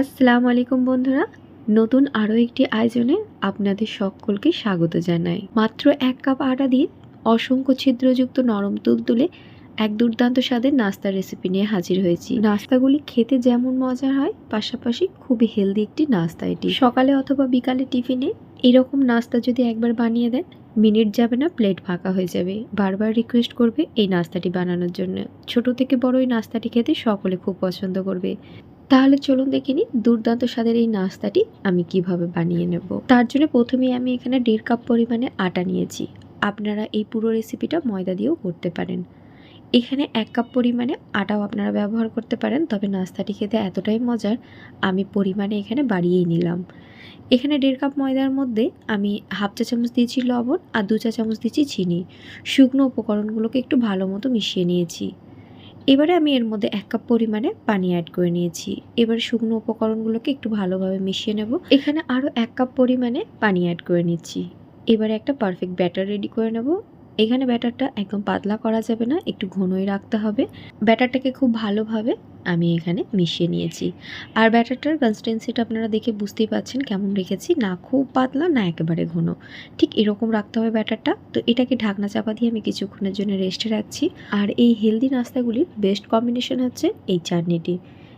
আসসালামু আলাইকুম বন্ধুরা। নতুন আরও একটি আয়োজনে আপনাদের সকলকে স্বাগত জানাই। মাত্র এক কাপ আটা দিয়ে অসংখ্য ছিদ্রযুক্ত নরম তুলতুলে এক দুর্দান্ত স্বাদের নাস্তার রেসিপি নিয়ে হাজির হয়েছি। নাস্তাগুলি খেতে যেমন মজার হয়, পাশাপাশি খুবই হেলদি একটি নাস্তা এটি। সকালে অথবা বিকালে টিফিনে এরকম নাস্তা যদি একবার বানিয়ে দেন, মিনিট যাবে না প্লেট ফাঁকা হয়ে যাবে। বারবার রিকোয়েস্ট করবে এই নাস্তাটি বানানোর জন্য। ছোট থেকে বড় এই নাস্তাটি খেতে সকলে খুব পছন্দ করবে। তাহলে চলুন দেখে নিই দুর্দান্ত স্বাদের এই নাস্তাটি আমি কীভাবে বানিয়ে নেব। তার জন্য প্রথমেই আমি এখানে দেড় কাপ পরিমাণে আটা নিয়েছি। আপনারা এই পুরো রেসিপিটা ময়দা দিয়েও করতে পারেন। এখানে এক কাপ পরিমাণে আটাও আপনারা ব্যবহার করতে পারেন, তবে নাস্তাটি খেতে এতটাই মজার, আমি পরিমাণে এখানে বাড়িয়েই নিলাম। এখানে দেড় কাপ ময়দার মধ্যে আমি হাফ চা চামচ দিয়েছি লবণ আর দু চা চামচ দিয়েছি চিনি। শুকনো উপকরণগুলোকে একটু ভালো মতো মিশিয়ে নিয়েছি। এবারে আমি এর মধ্যে এক কাপ পরিমাণে পানি অ্যাড করে নিয়েছি। এবার শুকনো উপকরণগুলোকে একটু ভালোভাবে মিশিয়ে নেব। এখানে আরও এক কাপ পরিমাণে পানি অ্যাড করে নিচ্ছি। এবারে একটা পারফেক্ট ব্যাটার রেডি করে নেব। এখানে ব্যাটারটা একদম পাতলা করা যাবে না, একটু ঘনই রাখতে হবে। ব্যাটারটাকে খুব ভালোভাবে আমি এখানে মিশিয়ে নিয়েছি। আর ব্যাটারটার কনসিস্টেন্সিটা আপনারা দেখে বুঝতেই পাচ্ছেন কেমন রেখেছি। না খুব পাতলা, না একেবারে ঘন। ঠিক এরকম রাখতে হবে ব্যাটারটা। তো এটাকে ঢাকনা চাপা দিয়ে আমি কিছুক্ষণের জন্য রেস্টে রাখছি। আর এই হেলদি নাস্তাগুলির বেস্ট কম্বিনেশন হচ্ছে এই চাটনিটি।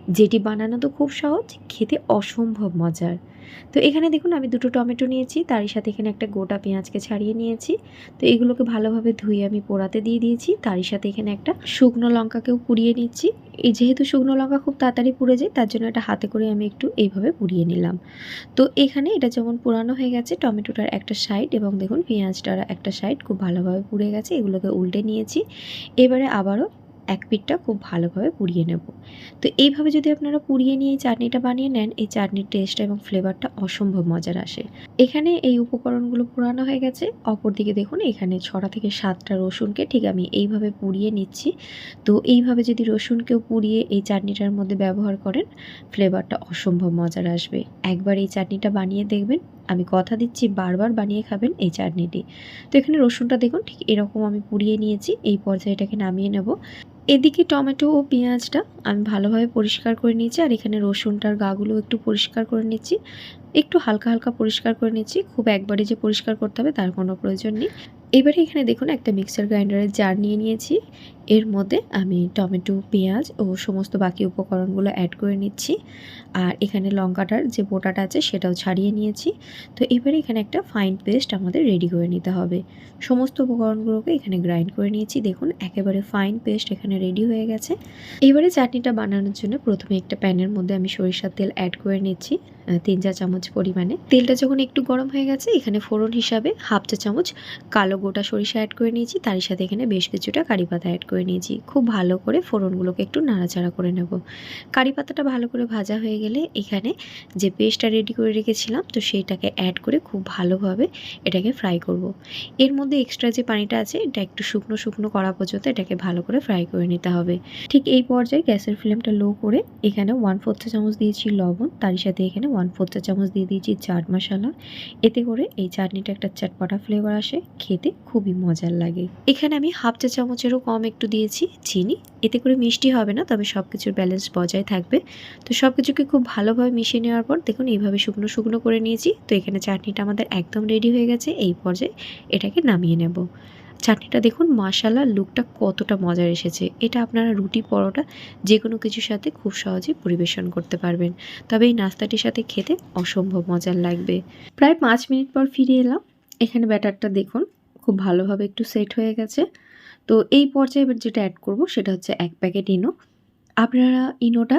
যেটি বানানো তো খুব সহজ, খেতে অসম্ভব মজার। তো এখানে দেখুন, আমি দুটো টমেটো নিয়েছি, তারই সাথে এখানে একটা গোটা পেঁয়াজকে ছাড়িয়ে নিয়েছি। তো এগুলোকে ভালোভাবে ধুয়ে আমি পোড়াতে দিয়ে দিয়েছি, তারই সাথে এখানে একটা শুকনো লঙ্কাকেও পুড়িয়ে নিচ্ছি। এই যেহেতু শুকনো লঙ্কা খুব তাড়াতাড়ি পুড়ে যায়, তার জন্য এটা হাতে করে আমি একটু এইভাবে পুড়িয়ে নিলাম। তো এখানে এটা যেমন পুরানো হয়ে গেছে, টমেটোটার একটা সাইড এবং দেখুন, পেঁয়াজটার একটা সাইড খুব ভালোভাবে পুড়ে গেছে, এগুলোকে উল্টে নিয়েছি। এবারে আবারও এক পিঠটা খুব ভালোভাবে পুড়িয়ে নেব। তো এইভাবে যদি আপনারা পুড়িয়ে নিয়ে এই চাটনিটা বানিয়ে নেন, এই চাটনির টেস্ট এবং ফ্লেভারটা অসম্ভব মজার আসে। এখানে এই উপকরণগুলো পুরানো হয়ে গেছে। অপরদিকে দেখুন, এখানে ছটা থেকে সাতটা রসুনকে ঠিক আমি এইভাবে পুড়িয়ে নিচ্ছি। তো এইভাবে যদি রসুনকেও পুড়িয়ে এই চাটনিটার মধ্যে ব্যবহার করেন ফ্লেভারটা অসম্ভব মজার আসবে। একবার এই চাটনিটা বানিয়ে দেখবেন, আমি কথা দিচ্ছি, বারবার বানিয়ে খাবেন এই চাটনিটি। তো এখানে রসুনটা দেখুন, ঠিক এরকম আমি পুড়িয়ে নিয়েছি, এই পর্যায়ে এটাকে নামিয়ে নেব। এদিকে টমেটো ও পেঁয়াজটা আমি ভালোভাবে পরিষ্কার করে নিয়েছি, আর এখানে রসুনটার গাগুলো একটু পরিষ্কার করে নিচ্ছি। একটু হালকা হালকা পরিষ্কার করে নিচ্ছি, খুব একবারে যে পরিষ্কার করতে হবে তার কোনো প্রয়োজন নেই। এবারে এখানে দেখুন একটা মিক্সার গ্রাইন্ডারের জার নিয়ে নিয়েছি। এর মধ্যে আমি টমেটো, পেঁয়াজ ও সমস্ত বাকি উপকরণগুলো অ্যাড করে নিচ্ছি। আর এখানে লঙ্কাটার যে বোটাটা আছে সেটাও ছাড়িয়ে নিয়েছি। তো এবারে এখানে একটা ফাইন পেস্ট আমাদের রেডি করে নিতে হবে। সমস্ত উপকরণগুলোকে এখানে গ্রাইন্ড করে নিয়েছি। দেখুন একেবারে ফাইন পেস্ট এখানে রেডি হয়ে গেছে। এবারে চাটনিটা বানানোর জন্য প্রথমে একটা প্যানের মধ্যে আমি সরিষার তেল অ্যাড করে নিচ্ছি। তিন চা চামচ পরিমাণে। তেলটা যখন একটু গরম হয়ে গেছে, এখানে ফোড়ন হিসাবে হাফ চা চামচ কালো গোটা সরিষা অ্যাড করে নিয়েছি। তারই সাথে এখানে বেশ কিছুটা কারি পাতা অ্যাড করে নিয়েছি। খুব ভালো করে ফোড়নগুলোকে একটু নাড়াচাড়া করে নেব। কারি পাতাটা ভালো করে ভাজা হয়ে গেলে এখানে যে পেস্টটা রেডি করে রেখেছিলাম, তো সেইটাকে অ্যাড করে খুব ভালোভাবে এটাকে ফ্রাই করব। এর মধ্যে এক্সট্রা যে পানিটা আছে, এটা একটু শুকনো শুকনো করা পর্যন্ত এটাকে ভালো করে ফ্রাই করে নিতে হবে। ঠিক এই পর্যায়ে গ্যাসের ফ্লেমটা লো করে এখানে ওয়ান ফোর্থ চামচ দিয়েছি লবণ, তারই সাথে এখানে ওয়ান ফোর্থ চামচ দিয়ে দিয়েছি চাট মশালা। এতে করে এই চাটনিটা একটা চটপটা ফ্লেভার আসে, খেতে খুবই মজার লাগে। এখানে আমি হাফ চা চামচেরও কম একটু দিয়েছি, চিনি। এতে করে মিষ্টি হবে না, তবে সব কিছুর ব্যালেন্স বজায় থাকবে। তো সব কিছুকে খুব ভালোভাবে মিশিয়ে নেওয়ার পর দেখুন, এইভাবে শুকনো শুকনো করে নিয়েছি। তো এখানে চাটনিটা আমাদের একদম রেডি হয়ে গেছে, এই পর্যায়ে এটাকে নামিয়ে নেব। চাটনিটা দেখুন মশালা লুকটা কতটা মজার এসেছে। এটা আপনারা রুটি, পরোটা যে কোনো কিছুর সাথে খুব সহজে পরিবেশন করতে পারবেন। তবে এই নাস্তাটির সাথে খেতে অসম্ভব মজার লাগবে। প্রায় পাঁচ মিনিট পর ফিরে এলাম। এখানে ব্যাটারটা দেখুন, খুব ভালোভাবে একটু সেট হয়ে গেছে। তো এই পর্যায়ে এবার যেটা অ্যাড করব, সেটা হচ্ছে এক প্যাকেট ইনো। আপনারা ইনোটা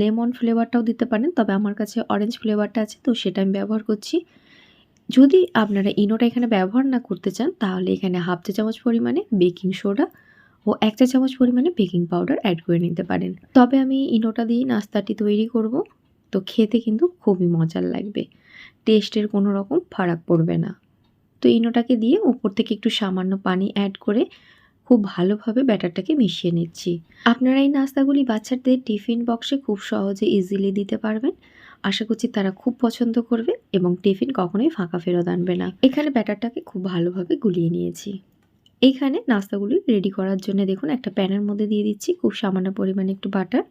লেমন ফ্লেভারটাও দিতে পারেন, তবে আমার কাছে অরেঞ্জ ফ্লেভারটা আছে, তো সেটা আমি ব্যবহার করছি। যদি আপনারা ইনোটা এখানে ব্যবহার না করতে চান, তাহলে এখানে হাফ চা চামচ পরিমাণে বেকিং সোডা ও এক চা চামচ পরিমাণে বেকিং পাউডার অ্যাড করে নিতে পারেন। তবে আমি ইনোটা দিয়ে নাস্তাটি তৈরি করব। তো খেতে কিন্তু খুবই মজার লাগবে। টেস্টের কোনো রকম ফারাক পড়বে না। তো ইনোটাকে দিয়ে উপর থেকে একটু সামান্য পানি অ্যাড করে খুব ভালোভাবে ব্যাটারটাকে মিশিয়ে নিচ্ছি। আপনারা এই নাস্তাগুলি বাচ্চাদের টিফিন বক্সে খুব সহজে ইজিলি দিতে পারবেন। আশা করছি তারা খুব পছন্দ করবে এবং টিফিন কখনোই ফাঁকা ফেরত আনবে না। এখানে ব্যাটারটাকে খুব ভালোভাবে গুলিয়ে নিয়েছি। এইখানে নাস্তাগুলি রেডি করার জন্য দেখুন একটা প্যানের মধ্যে দিয়ে দিচ্ছি, খুব সামান্য পরিমাণে একটু বাটার।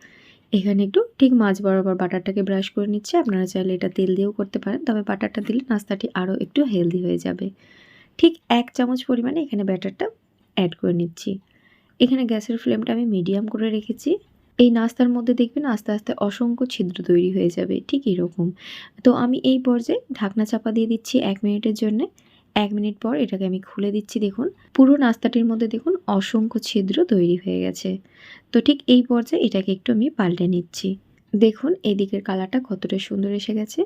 এখানে একটু ঠিক মাছ বরাবর বাটারটাকে ব্রাশ করে নিচ্ছে। আপনারা চাইলে এটা তেল দিয়েও করতে পারেন, তবে বাটারটা দিলে নাস্তাটি আরও একটু হেলদি হয়ে যাবে। ঠিক এক চামচ পরিমাণে এখানে ব্যাটারটা অ্যাড করে নিচ্ছি। এখানে গ্যাসের ফ্লেমটা আমি মিডিয়াম করে রেখেছি। এই নাস্তার মধ্যে দেখবেন আস্তে আস্তে অসংখ্য ছিদ্র তৈরি হয়ে যাবে, ঠিক এরকম। তো আমি এই পর্যায়ে ঢাকনা চাপা দিয়ে দিচ্ছি এক মিনিটের জন্য। এক মিনিট পর এটাকে আমি খুলে দিচ্ছি, দেখুন। পুরো নাস্তাটির মধ্যে দেখুন অসংখ্য ছিদ্র তৈরি হয়ে গেছে। তো ঠিক এই পর্যায়ে এটাকে একটু আমি পাল্টে নিচ্ছি। দেখুন, এদিকের কালারটা কতটা সুন্দর এসে গেছে।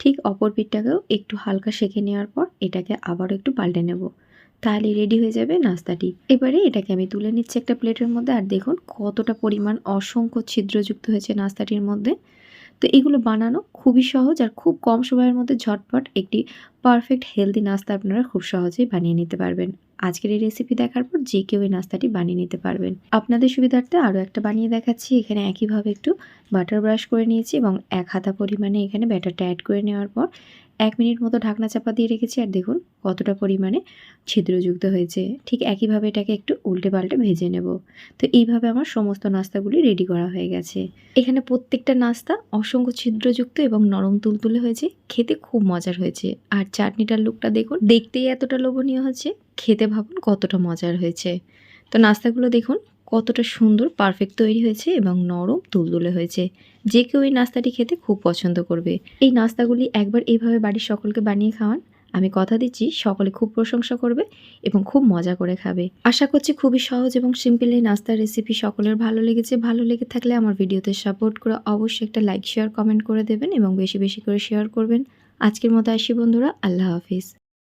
ঠিক অপর পিঠটাকেও একটু হালকা সেঁকে নেওয়ার পর এটাকে আবারও একটু পাল্টে নেব। তাহলে রেডি হয়ে যাবে নাস্তাটি। এবারে এটাকে আমি তুলে নিচ্ছি একটা প্লেটের মধ্যে। আর দেখুন কতটা পরিমাণ অসংখ্য ছিদ্রযুক্ত হয়েছে নাস্তাটির মধ্যে। তো এগুলো বানানো খুবই সহজ আর খুব কম সময়ের মধ্যে ঝটপট একটি পারফেক্ট হেলদি নাস্তা আপনারা খুব সহজেই বানিয়ে নিতে পারবেন। আজকের এই রেসিপি দেখার পর যে কেউ এই নাস্তাটি বানিয়ে নিতে পারবেন। আপনাদের সুবিধার্থে আরও একটা বানিয়ে দেখাচ্ছি। এখানে একইভাবে একটু বাটার ব্রাশ করে নিয়েছি এবং এক হাতা পরিমাণে এখানে ব্যাটারটা অ্যাড করে নেওয়ার পর এক মিনিট মতো ঢাকনা চাপা দিয়ে রেখেছি আর দেখুন কতটা পরিমাণে ছিদ্রযুক্ত হয়েছে। ঠিক একইভাবে এটাকে একটু উল্টে পাল্টে ভেজে নেব। তো এইভাবে আমার সমস্ত নাস্তাগুলি রেডি করা হয়ে গেছে। এখানে প্রত্যেকটা নাস্তা অসংখ্য ছিদ্রযুক্ত এবং নরম তুলতুলে হয়েছে। খেতে খুব মজার হয়েছে। আর চাটনিটার লুকটা দেখুন। দেখতেই এতটা লোভনীয় হচ্ছে। খেতে ভাবুন কতটা মজার হয়েছে। তো নাস্তাগুলো দেখুন, কতটা সুন্দর পারফেক্ট তৈরি হয়েছে এবং নরম তুলতুলে হয়েছে। যে কেউ এই নাস্তাটি খেতে খুব পছন্দ করবে। এই নাস্তাগুলি একবার এইভাবে বাড়ির সকলকে বানিয়ে খাওয়ান। আমি কথা দিচ্ছি, সকলে খুব প্রশংসা করবে এবং খুব মজা করে খাবে। আশা করছি খুবই সহজ এবং সিম্পল এই নাস্তার রেসিপি সকলের ভালো লেগেছে। ভালো লেগে থাকলে আমার ভিডিওতে সাপোর্ট করে অবশ্যই একটা লাইক শেয়ার কমেন্ট করে দেবেন এবং বেশি বেশি করে শেয়ার করবেন। আজকের মতো আসি বন্ধুরা, আল্লাহ হাফিজ।